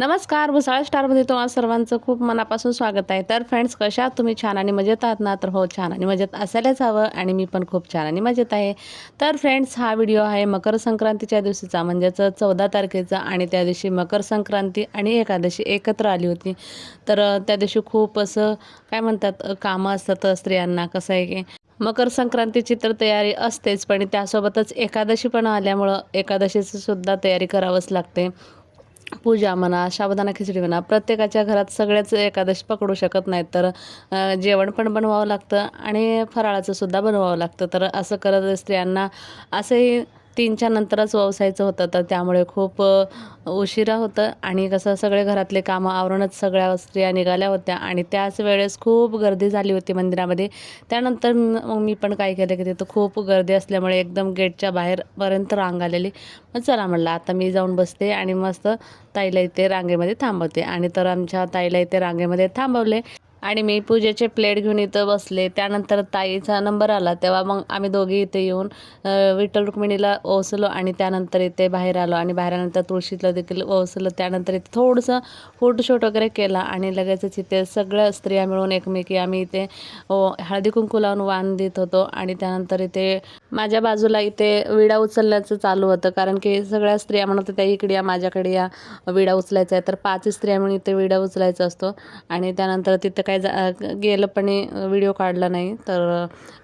नमस्कार भुसाळ स्टारमध्ये तुम्हाला सर्वांचं खूप मनापासून स्वागत आहे. तर फ्रेंड्स कशा तुम्ही? छान आणि मजेत आहात ना? तर हो छान आणि मजेत असायलाच हवं आणि मी पण खूप छान आणि मजेत आहे. तर फ्रेंड्स हा व्हिडिओ आहे मकर संक्रांतीच्या दिवशीचा म्हणजेच चौदा तारखेचा आणि त्या दिवशी मकर संक्रांती आणि एकादशी एकत्र आली होती. तर त्या दिवशी खूप असं काय म्हणतात कामं असतात स्त्रियांना कसं आहे की मकर संक्रांतीची तर तयारी असतेच पण त्यासोबतच एकादशी पण आल्यामुळं एकादशीची सुद्धा तयारी करावंच लागते. पूजा म्हणा साबुदाणा खिचडी म्हणा प्रत्येकाच्या घरात सगळ्याच एकादशी पकडू शकत नाहीत. तर जेवण पण बनवावं लागतं आणि फराळाचं सुद्धा बनवावं लागतं. तर असं करत स्त्रियांना असंही तीनच्या नंतरच वसायचं होतं तर त्यामुळे खूप उशिरा होतं. आणि कसं सगळे घरातले कामं आवरूनच सगळ्या स्त्रिया निघाल्या होत्या. आणि त्याच वेळेस खूप गर्दी झाली होती मंदिरामध्ये. त्यानंतर मग मी पण काय केलं की तिथं खूप गर्दी असल्यामुळे एकदम गेटच्या बाहेरपर्यंत रांग आलेली. मग चला म्हणलं आता मी जाऊन बसते आणि मस्त ताईला इथे रांगेमध्ये थांबवते. आणि तर आमच्या ताईला इथे रांगेमध्ये थांबवले. आणि मी पूजेचे प्लेट घेऊन इथं बसले. त्यानंतर ताईचा नंबर आला. तेव्हा मग आम्ही दोघी इथे येऊन विठ्ठल रुक्मिणीला ओसलो आणि त्यानंतर इथे बाहेर आलो. आणि बाहेर आल्यानंतर तुळशीला देखील ओसलं त्यानंतर इथे थोडंसं फोटोशूट वगैरे केला आणि लगेचच इथे सगळ्या स्त्रिया मिळून एकमेकी आम्ही इथे हळदी कुंकू लावून वाण देत होतो. आणि त्यानंतर इथे माझ्या बाजूला इथे विडा उचलण्याचं चालू होतं कारण की सगळ्या स्त्रिया म्हणत होत्या इकडे या माझ्याकडे या विडा उचलायचा आहे. तर पाच स्त्रिया म्हणून इथे विडा उचलायचा असतो. आणि त्यानंतर तिथं काय जा गेलं पण व्हिडिओ काढला नाही. तर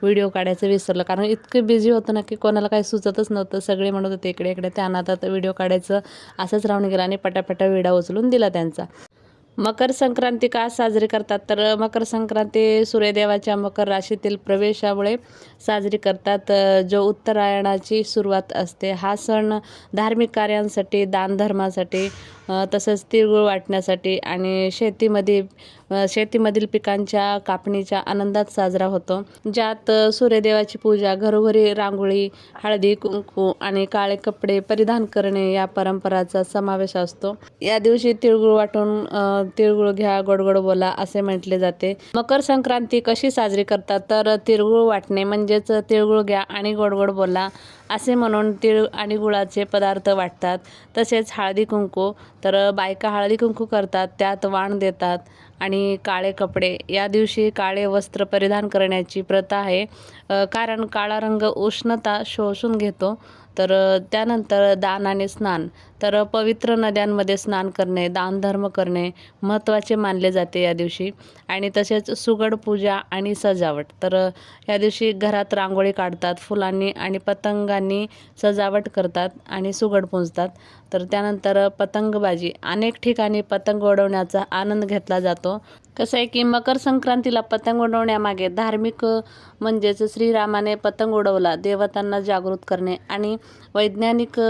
व्हिडिओ काढायचं विसरलं कारण इतकं बिझी होतं ना की कोणाला काही सुचतच नव्हतं. सगळे म्हणत होते इकडे इकडे त्या नादात व्हिडिओ काढायचं. असंच राहून गेलं आणि पटापटा विडा उचलून दिला त्यांचा. मकर संक्रांती का साजरी करतात? तर मकर संक्रांती सूर्यदेवाच्या मकर राशीतील प्रवेशामुळे साजरी करतात. जो उत्तरायणाची सुरुवात असते हा सण धार्मिक कार्यांसाठी दानधर्मासाठी तसंच तिळगुळ वाटण्यासाठी आणि शेतीमध्ये शेतीमधील पिकांच्या कापणीच्या आनंदात साजरा होतो. ज्यात सूर्यदेवाची पूजा घरोघरी रांगोळी हळदी कुंकू आणि काळे कपडे परिधान करणे या परंपराचा समावेश असतो. या दिवशी तिळगुळ वाटून तिळगुळ घ्या गोडगोड बोला असे म्हटले जाते. मकर संक्रांती कशी साजरी करतात? तर तिळगुळ वाटणे म्हणजेच तिळगुळ घ्या आणि गोडगोड बोला. असे म्हणून तिळ आणि गुळाचे पदार्थ वाटतात. तसेच हळदी कुंकू तर बायका हळदी कुंकू करतात त्यात वाण देतात. आणि काळे कपडे. या दिवशी काळे वस्त्र परिधान करण्याची प्रथा आहे. कारण काळा रंग उष्णता शोषून घेतो. तर त्यानंतर दान आणि स्नान. तर पवित्र नद्यांमध्ये स्नान करणे दानधर्म करणे महत्त्वाचे मानले जाते या दिवशी. आणि तसेच सुगड पूजा आणि सजावट. तर या दिवशी घरात रांगोळी काढतात फुलांनी आणि पतंगांनी सजावट करतात आणि सुगड पुंजतात. तर त्यानंतर पतंगबाजी. अनेक ठिकाणी पतंग उडवण्याचा आनंद घेतला जातो. कसं आहे की मकर संक्रांतीला पतंग उडवण्यामागे धार्मिक म्हणजेच श्रीरामाने पतंग उडवला देवतांना जागृत करणे आणि वैज्ञानिक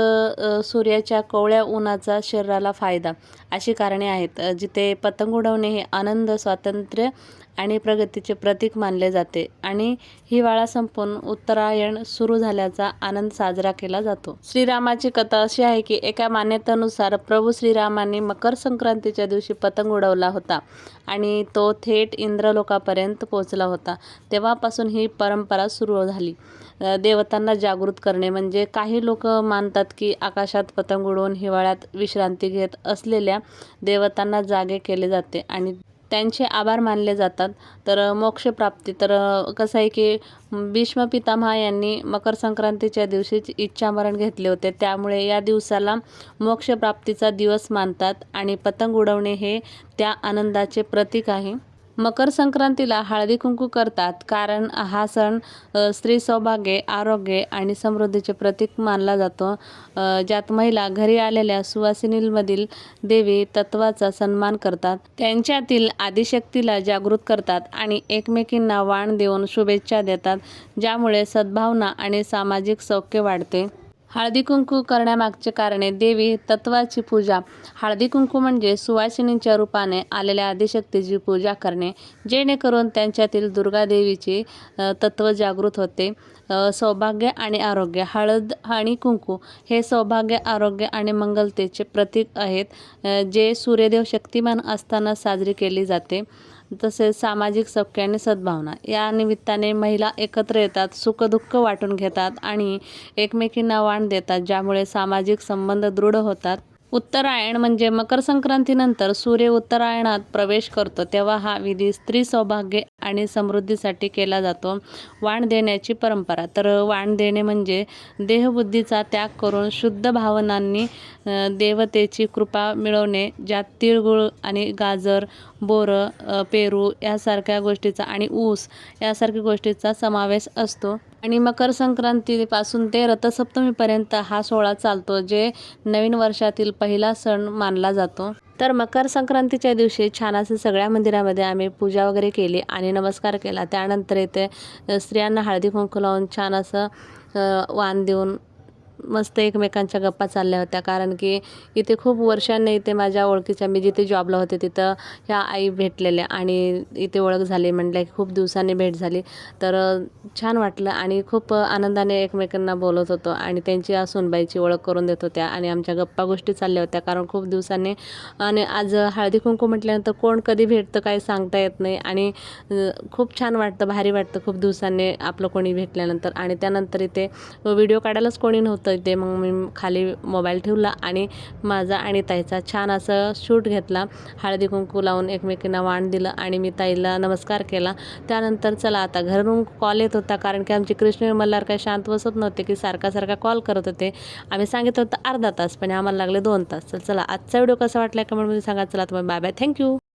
सूर्याच्या कोवळ्या उन्हाचा शरीराला फायदा अशी कारणे आहेत जिथे पतंग उडवणे हे आनंद स्वातंत्र्य आणि प्रगतीचे प्रतीक मानले जाते आणि हिवाळा संपून उत्तरायण सुरू झाल्याचा आनंद साजरा केला जातो. श्रीरामाची कथा अशी आहे की एका मान्यतेनुसार प्रभू श्रीरामाने मकर संक्रांतीच्या दिवशी पतंग उडवला होता आणि तो थेट इंद्रलोकापर्यंत पोहोचला होता. तेव्हापासून ही परंपरा सुरू झाली. देवतांना जागृत करणे म्हणजे काही लोक मानतात की आकाशात पतंग उडवून हिवाळ्यात विश्रांती घेत असलेल्या देवतांना जागे केले जाते आणि त्यांचे आभार मानले जातात. तर मोक्षप्राप्ती तर कसं आहे की भीष्म पितामह यांनी मकर संक्रांतीच्या दिवशीच इच्छामरण घेतले होते. त्यामुळे या दिवसाला मोक्षप्राप्तीचा दिवस मानतात आणि पतंग उडवणे हे त्या आनंदाचे प्रतीक आहे. मकर संक्रांतीला हळदी कुंकू करतात कारण हा सण स्त्री सौभाग्य आरोग्य आणि समृद्धीचे प्रतीक मानला जातो. ज्यात महिला घरी आलेल्या सुवासिनींमधील देवी तत्वाचा सन्मान करतात. त्यांच्यातील आदिशक्तीला जागृत करतात आणि एकमेकींना वाण देऊन शुभेच्छा देतात ज्यामुळे सद्भावना आणि सामाजिक सौख्य वाढते. हळदी कुंकू करण्यामागचे कारणे देवी तत्वाची पूजा. हळदी कुंकू म्हणजे सुवासिनीच्या रूपाने आलेल्या आदिशक्तीची पूजा करणे जेणेकरून त्यांच्यातील दुर्गादेवीचे तत्व जागृत होते. सौभाग्य आणि आरोग्य. हळद आणि कुंकू हे सौभाग्य आरोग्य आणि मंगलतेचे प्रतीक आहेत जे सूर्यदेव शक्तिमान असताना साजरी केली जाते. तसेच सामाजिक सबके आणि सद्भावना. या निमित्ताने महिला एकत्र येतात सुखदुःख वाटून घेतात आणि एकमेकींना वाण देतात ज्यामुळे सामाजिक संबंध दृढ होतात. उत्तरायण म्हणजे मकर संक्रांतीनंतर सूर्य उत्तरायणात प्रवेश करतो. तेव्हा हा विधी स्त्री सौभाग्य आणि समृद्धीसाठी केला जातो. वाण देण्याची परंपरा. तर वाण देणे म्हणजे देहबुद्धीचा त्याग करून शुद्ध भावनांनी देवतेची कृपा मिळवणे ज्यात तिळगुळ आणि गाजर बोरं पेरू यासारख्या गोष्टीचा आणि ऊस यासारख्या गोष्टीचा समावेश असतो. आणि मकर संक्रांतीपासून ते रथसप्तमीपर्यंत हा सोहळा चालतो जे नवीन वर्षातील पहिला सण मानला जातो. तर मकर संक्रांतीच्या दिवशी छान असं सगळ्या मंदिरामध्ये आम्ही पूजा वगैरे केली आणि नमस्कार केला. त्यानंतर इथे स्त्रियांना हळदी कुंकू लावून छान असं वाण देऊन मस्त एकमेकांच्या गप्पा चालल्या होत्या. कारण की इथे खूप वर्षांनी इथे माझ्या ओळखीच्या मी जिथे जॉबला होते तिथं ह्या आई भेटलेल्या आणि इथे ओळख झाली. म्हटलं की खूप दिवसांनी भेट झाली. तर छान वाटलं आणि खूप आनंदाने एकमेकांना बोलत होतो आणि त्यांची सुनबाईची ओळख करून देत होत्या आणि आमच्या गप्पा गोष्टी चालल्या होत्या. कारण खूप दिवसांनी आणि आज हळदी कुंकू म्हटल्यानंतर कोण कधी भेटतं काही सांगता येत नाही आणि खूप छान वाटतं भारी वाटतं खूप दिवसांनी आपलं कोणी भेटल्यानंतर. आणि त्यानंतर इथे व्हिडिओ काढायलाच कोणी नव्हतं. तर इथे मग मी खाली मोबाईल ठेवला आणि माझा आणि ताईचा छान असं शूट घेतला. हळदी कुंकू लावून एकमेकींना वाण दिलं आणि मी ताईला नमस्कार केला. त्यानंतर चला आता घरून कॉल येत होता कारण की आमची कृष्ण मल्हार काही शांत बसत नव्हते की सारखा सारखा कॉल करत होते. आम्ही सांगितलं होतं अर्धा तास पण आम्हाला लागले दोन तास. तर चला आजचा व्हिडिओ कसा वाटला कमेंटमध्ये सांगा. चला तुम्ही बाय बाय थँक्यू